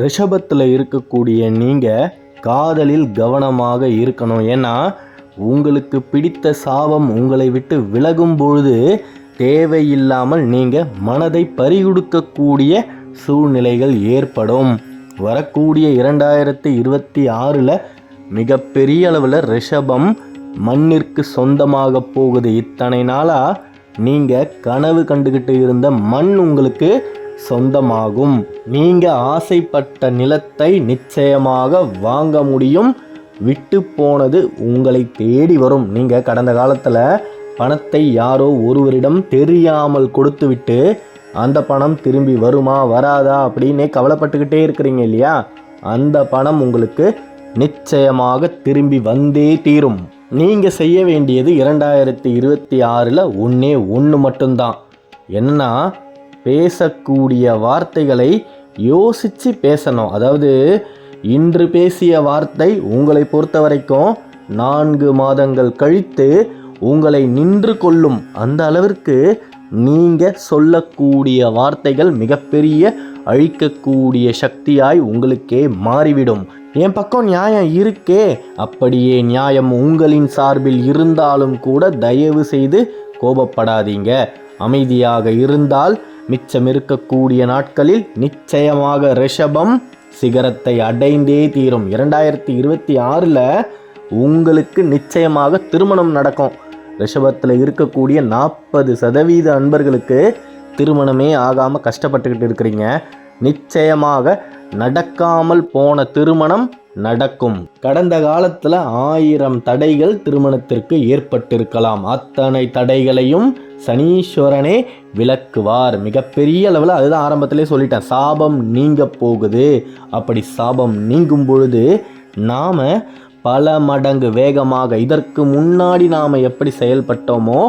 ரிஷபத்தில் இருக்கக்கூடிய நீங்கள் காதலில் கவனமாக இருக்கணும். ஏன்னா உங்களுக்கு பிடித்த சாபம் உங்களை விட்டு விலகும் பொழுது தேவையில்லாமல் நீங்கள் மனதை பறிகொடுக்கக்கூடிய சூழ்நிலைகள் ஏற்படும். வரக்கூடிய இரண்டாயிரத்தி இருபத்தி ஆறில் மிகப்பெரிய அளவில் ரிஷபம் மண்ணிற்கு சொந்தமாக போகுது. இத்தனை நாளாக நீங்கள் கனவு கண்டுகிட்டு இருந்த மண் உங்களுக்கு சொந்தமாகும். நீங்கள் ஆசைப்பட்ட நிலத்தை நிச்சயமாக வாங்க முடியும். விட்டு போனது உங்களை தேடி வரும். நீங்கள் கடந்த காலத்தில் பணத்தை யாரோ ஒருவரிடம் தெரியாமல் கொடுத்துவிட்டு அந்த பணம் திரும்பி வருமா வராதா அப்படின்னு கவலைப்பட்டுக்கிட்டே இருக்கிறீங்க இல்லையா? அந்த பணம் உங்களுக்கு நிச்சயமாக திரும்பி வந்தே தீரும். நீங்கள் செய்ய வேண்டியது இரண்டாயிரத்தி இருபத்தி ஆறில் ஒன்றே ஒன்று மட்டும்தான். என்னன்னா பேசக்கூடிய வார்த்தைகளை யோசித்து பேசணும். அதாவது இன்று பேசிய வார்த்தை உங்களை பொறுத்த வரைக்கும் நான்கு மாதங்கள் கழித்து உங்களை நின்று கொள்ளும். அந்த அளவிற்கு நீங்கள் சொல்லக்கூடிய வார்த்தைகள் மிகப்பெரிய அழிக்கக்கூடிய சக்தியாய் உங்களுக்கே மாறிவிடும். என் பக்கம் நியாயம் இருக்கே. அப்படியே நியாயம் உங்களின் சார்பில் இருந்தாலும் கூட தயவு செய்து கோபப்படாதீங்க. அமைதியாக இருந்தால் மிச்சம் இருக்கக்கூடிய நாட்களில் நிச்சயமாக ரிஷபம் சிகரத்தை அடைந்தே தீரும். இரண்டாயிரத்தி இருபத்தி ஆறில் உங்களுக்கு நிச்சயமாக திருமணம் நடக்கும். ரிஷபத்தில் இருக்கக்கூடிய நாற்பது சதவீத அன்பர்களுக்கு திருமணமே ஆகாமல் கஷ்டப்பட்டுக்கிட்டு இருக்கிறீங்க. நிச்சயமாக நடக்காமல் போன திருமணம் நடக்கும். கடந்த காலத்தில் ஆயிரம் தடைகள் திருமணத்திற்கு ஏற்பட்டிருக்கலாம். அத்தனை தடைகளையும் சனீஸ்வரனே விளக்குவார். மிகப்பெரிய அளவில் அதுதான் ஆரம்பத்திலே சொல்லிட்டேன். சாபம் நீங்க போகுது. அப்படி சாபம் நீங்கும் பொழுது நாம் பல மடங்கு வேகமாக இதற்கு முன்னாடி நாம் எப்படி செயல்பட்டோமோ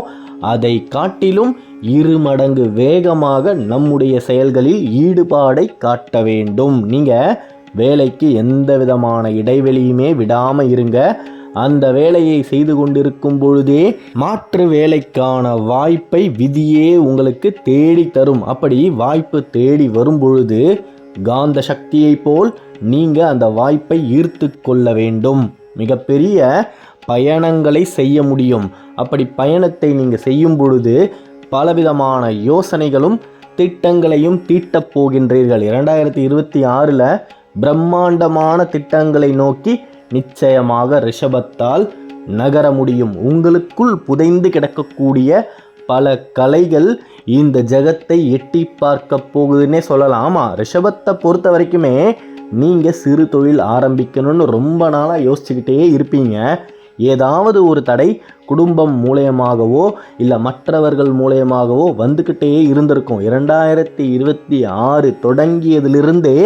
அதை காட்டிலும் இரு மடங்கு வேகமாக நம்முடைய செயல்களில் ஈடுபாடை காட்ட வேண்டும். நீங்கள் வேலைக்கு எந்த விதமான இடைவெளியுமே விடாமல் இருங்க. அந்த வேலையை செய்து கொண்டிருக்கும் பொழுதே மாற்று வேலைக்கான வாய்ப்பை விதியே உங்களுக்கு தேடி தரும். அப்படி வாய்ப்பு தேடி வரும் பொழுது காந்த சக்தியைப் போல் நீங்கள் அந்த வாய்ப்பை ஈர்த்து கொள்ள வேண்டும். மிகப்பெரிய பயணங்களை செய்ய முடியும். அப்படி பயணத்தை நீங்கள் செய்யும் பொழுது பலவிதமான யோசனைகளும் திட்டங்களையும் தீட்டப் போகின்றீர்கள். இரண்டாயிரத்தி இருபத்தி ஆறில் பிரம்மாண்டமான திட்டங்களை நோக்கி நிச்சயமாக ரிஷபத்தால் நகர முடியும். உங்களுக்குள் புதைந்து கிடக்கக்கூடிய பல கலைகள் இந்த ஜெகத்தை எட்டி பார்க்க போகுதுன்னே சொல்லலாம். ஆமாம் ரிஷபத்தை பொறுத்த வரைக்குமே நீங்கள் சிறு தொழில் ஆரம்பிக்கணும்னு ரொம்ப நாளாக யோசிச்சுக்கிட்டே இருப்பீங்க. ஏதாவது ஒரு தடை குடும்பம் மூலயமாகவோ இல்லை மற்றவர்கள் மூலயமாகவோ வந்துக்கிட்டே இருந்திருக்கும். இரண்டாயிரத்தி இருபத்தி ஆறு தொடங்கியதிலிருந்தே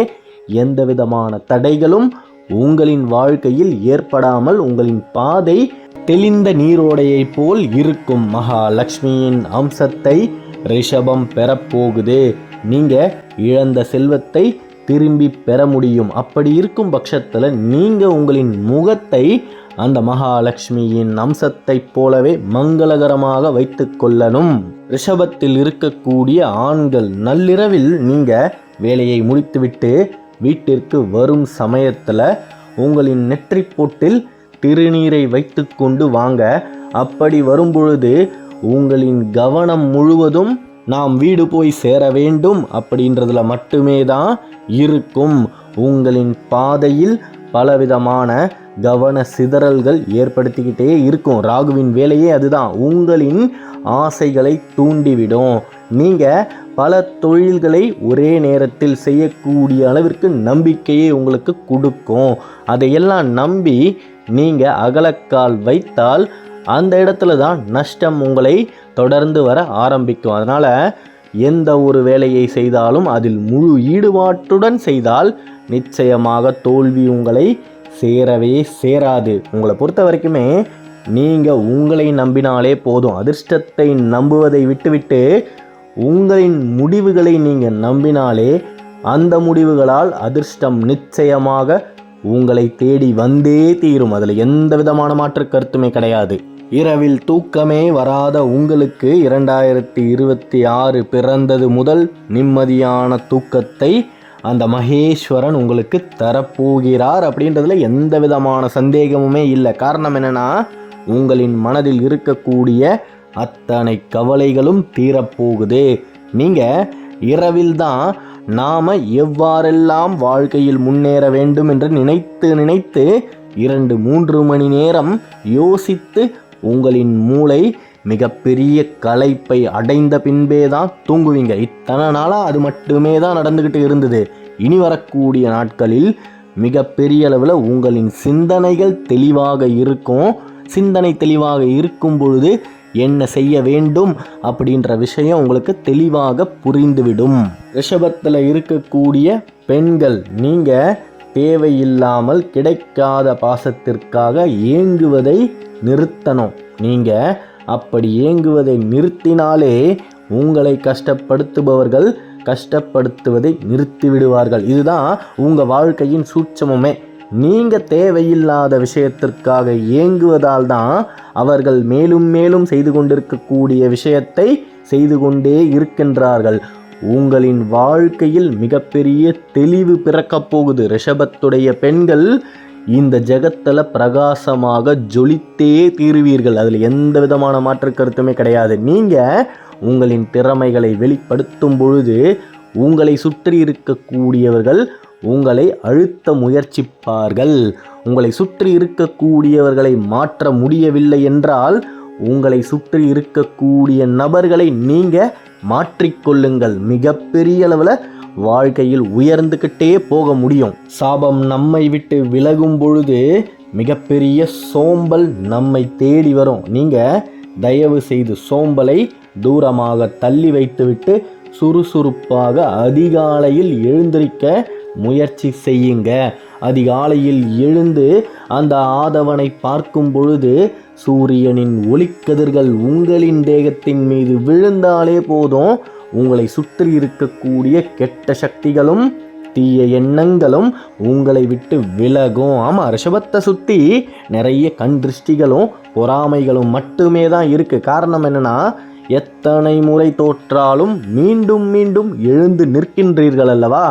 எந்த விதமான தடைகளும் உங்களின் வாழ்க்கையில் ஏற்படாமல் உங்களின் பாதை தெளிந்த நீரோடையைப் போல் இருக்கும் மகாலட்சுமியின் அம்சத்தை ரிஷபம் பெறப்போகுது நீங்கள் இழந்த செல்வத்தை திரும்பி பெற முடியும். அப்படி இருக்கும் பட்சத்தில் நீங்கள் உங்களின் முகத்தை அந்த மகாலட்சுமியின் அம்சத்தைப் போலவே மங்களகரமாக வைத்து கொள்ளணும். ரிஷபத்தில் இருக்கக்கூடிய ஆண்கள் நள்ளிரவில் நீங்கள் வேலையை முடித்துவிட்டு வீட்டிற்கு வரும் சமயத்தில் உங்களின் நெற்றி போட்டில் திருநீரை வைத்து கொண்டு வாங்க. அப்படி வரும்பொழுது உங்களின் கவனம் முழுவதும் நாம் வீடு போய் சேர வேண்டும் அப்படின்றதுல மட்டுமே தான் இருக்கும். உங்களின் பாதையில் பலவிதமான கவன சிதறல்கள் ஏற்படுத்திக்கிட்டே இருக்கும். ராகுவின் வேலையே அதுதான். உங்களின் ஆசைகளை தூண்டிவிடும். நீங்கள் பல தொழில்களை ஒரே நேரத்தில் செய்யக்கூடிய அளவிற்கு நம்பிக்கையை உங்களுக்கு கொடுக்கும். அதையெல்லாம் நம்பி நீங்கள் அகலக்கால் வைத்தால் அந்த இடத்துல தான் நஷ்டம் உங்களை தொடர்ந்து வர ஆரம்பிக்கும். அதனால் எந்த ஒரு வேலையை செய்தாலும் அதில் முழு ஈடுபாட்டுடன் செய்தால் நிச்சயமாக தோல்வி உங்களை சேரவே சேராது. உங்களை பொறுத்த வரைக்குமே நீங்கள் உங்களை நம்பினாலே போதும். அதிர்ஷ்டத்தை நம்புவதை விட்டுவிட்டு உங்களின் முடிவுகளை நீங்கள் நம்பினாலே அந்த முடிவுகளால் அதிர்ஷ்டம் நிச்சயமாக உங்களை தேடி வந்தே தீரும். அதில் எந்த விதமான மாற்று கருத்துமே கிடையாது. இரவில் தூக்கமே வராத உங்களுக்கு இரண்டாயிரத்தி இருபத்தி ஆறு பிறந்தது முதல் நிம்மதியான தூக்கத்தை அந்த மகேஸ்வரன் உங்களுக்கு தரப்போகிறார் அப்படின்றதுல எந்த விதமான சந்தேகமுமே இல்லை. காரணம் என்னன்னா உங்களின் மனதில் இருக்கக்கூடிய அத்தனை கவலைகளும் தீரப்போகுது. நீங்கள் இரவில் தான் நாம் எவ்வாறெல்லாம் வாழ்க்கையில் முன்னேற வேண்டும் என்று நினைத்து நினைத்து இரண்டு மூன்று மணி நேரம் யோசித்து உங்களின் மூளை மிகப்பெரிய களைப்பை அடைந்த பின்பே தான் தூங்குவீங்க. இத்தனை நாளாக அது மட்டுமே தான் நடந்துக்கிட்டு இருந்தது. இனி வரக்கூடிய நாட்களில் மிகப்பெரிய அளவில் உங்களின் சிந்தனைகள் தெளிவாக இருக்கும். சிந்தனை தெளிவாக இருக்கும் பொழுது என்ன செய்ய வேண்டும் அப்படின்ற விஷயம் உங்களுக்கு தெளிவாக புரிந்துவிடும். ரிஷபத்தில் இருக்கக்கூடிய பெண்கள் நீங்கள் தேவையில்லாமல் கிடைக்காத பாசத்திற்காக ஏங்குவதை நிறுத்தணும். நீங்கள் அப்படி ஏங்குவதை நிறுத்தினாலே உங்களை கஷ்டப்படுத்துபவர்கள் கஷ்டப்படுத்துவதை நிறுத்தி விடுவார்கள் இதுதான் உங்கள் வாழ்க்கையின் சூட்சமுமே. நீங்கள் தேவையில்லாத விஷயத்திற்காக ஏங்குவதால் தான் அவர்கள் மேலும் மேலும் செய்து கொண்டிருக்கக்கூடிய விஷயத்தை செய்து கொண்டே இருக்கின்றார்கள். உங்களின் வாழ்க்கையில் மிகப்பெரிய தெளிவு பிறக்கப் போகுது. ரிஷபத்துடைய பெண்கள் இந்த ஜெகத்தில் பிரகாசமாக ஜொலித்தே தீருவீர்கள். அதில் எந்த விதமான மாற்று கருத்துமே கிடையாது. நீங்கள் உங்களின் திறமைகளை வெளிப்படுத்தும் பொழுது உங்களை சுற்றி இருக்கக்கூடியவர்கள் உங்களை அழுத்த முயற்சிப்பார்கள். உங்களை சுற்றி இருக்கக்கூடியவர்களை மாற்ற முடியவில்லை என்றால் உங்களை சுற்றி இருக்கக்கூடிய நபர்களை நீங்கள் மாற்றிக்கொள்ளுங்கள் மிகப்பெரிய அளவில் வாழ்க்கையில் உயர்ந்துக்கிட்டே போக முடியும். சாபம் நம்மை விட்டு விலகும் பொழுது மிகப்பெரிய சோம்பல் நம்மை தேடி வரும். நீங்கள் தயவு செய்து சோம்பலை தூரமாக தள்ளி வைத்துவிட்டு சுறுசுறுப்பாக அதிகாலையில் எழுந்திருக்க முயற்சி செய்யுங்க. அதிகாலையில் எழுந்து அந்த ஆதவனை பார்க்கும் பொழுது சூரியனின் ஒளிக்கதிர்கள் உங்களின் தேகத்தின் மீது விழுந்தாலே போதும். உங்களை சுற்றி இருக்கக்கூடிய கெட்ட சக்திகளும் தீய எண்ணங்களும் உங்களை விட்டு விலகும். ஆமாம் ரிஷபத்தை சுற்றி நிறைய கண் திருஷ்டிகளும் பொறாமைகளும் மட்டுமே தான் இருக்குது காரணம் என்னென்னா எத்தனை முறை தோற்றாலும் மீண்டும் மீண்டும் எழுந்து நிற்கின்றீர்கள் அல்லவா?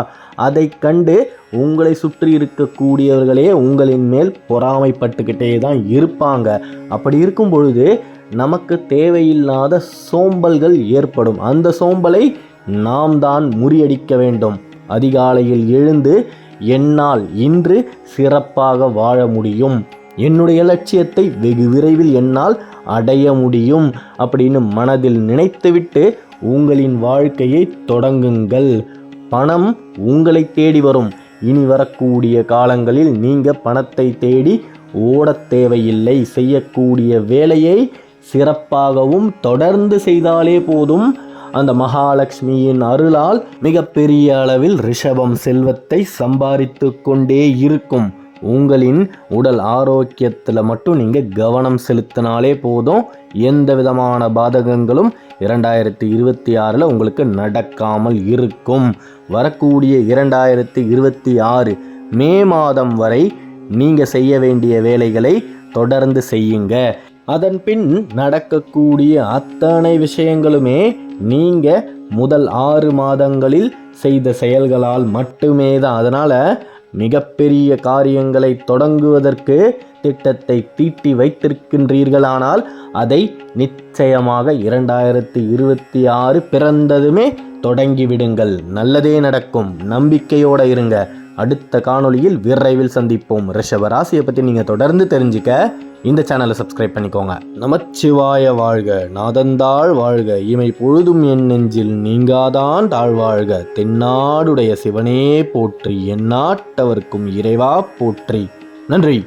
அதை கண்டு உங்களை சுற்றி இருக்கக்கூடியவர்களே உங்களின் மேல் பொறாமைப்பட்டுக்கிட்டே தான் இருப்பாங்க. அப்படி இருக்கும் பொழுது நமக்கு தேவையில்லாத சோம்பல்கள் ஏற்படும். அந்த சோம்பலை நாம் தான் முறியடிக்க வேண்டும். அதிகாலையில் எழுந்து என்னால் இன்று சிறப்பாக வாழ முடியும். என்னுடைய லட்சியத்தை வெகு விரைவில் என்னால் அடைய முடியும் அப்படின்னு மனதில் நினைத்துவிட்டு உங்களின் வாழ்க்கையை தொடங்குங்கள். பணம் உங்களை தேடி வரும். இனி வரக்கூடிய காலங்களில் நீங்கள் பணத்தை தேடி ஓடத் தேவையில்லை. செய்யக்கூடிய வேலையை சிறப்பாகவும் தொடர்ந்து செய்தாலே போதும். அந்த மகாலட்சுமியின் அருளால் மிகப்பெரிய அளவில் ரிஷபம் செல்வத்தை சம்பாதித்து கொண்டே இருக்கும். உங்களின் உடல் ஆரோக்கியத்தில் மட்டும் நீங்கள் கவனம் செலுத்தினாலே போதும். எந்த விதமான பாதகங்களும் இரண்டாயிரத்தி இருபத்தி ஆறில் உங்களுக்கு நடக்காமல் இருக்கும். வரக்கூடிய இரண்டாயிரத்தி இருபத்தி ஆறு மே மாதம் வரை நீங்கள் செய்ய வேண்டிய வேலைகளை தொடர்ந்து செய்யுங்க. அதன் பின் நடக்கக்கூடிய அத்தனை விஷயங்களுமே நீங்கள் முதல் ஆறு மாதங்களில் செய்த செயல்களால் மட்டுமே தான் அதனால் மிகப்பெரிய காரியங்களை தொடங்குவதற்கு திட்டத்தை தீட்டி வைத்திருக்கின்றீர்களானால் அதை நிச்சயமாக இரண்டாயிரத்தி இருபத்தி ஆறு பிறந்ததுமே தொடங்கிவிடுங்கள். நல்லதே நடக்கும். நம்பிக்கையோடு இருங்க. அடுத்த காணொளியில் விரைவில் சந்திப்போம். ரிஷப ராசியை பற்றி நீங்கள் தொடர்ந்து தெரிஞ்சுக்க இந்த சேனலை சப்ஸ்கிரைப் பண்ணிக்கோங்க. நமச்சிவாய வாழ்க. நாதந்தாள் வாழ்க. இமை பொழுதும் என் நெஞ்சில் நீங்காதான் தாழ்வாழ்க தென்னாடுடைய சிவனே போற்றி எந்நாட்டவர்க்கும் இறைவா போற்றி. நன்றி.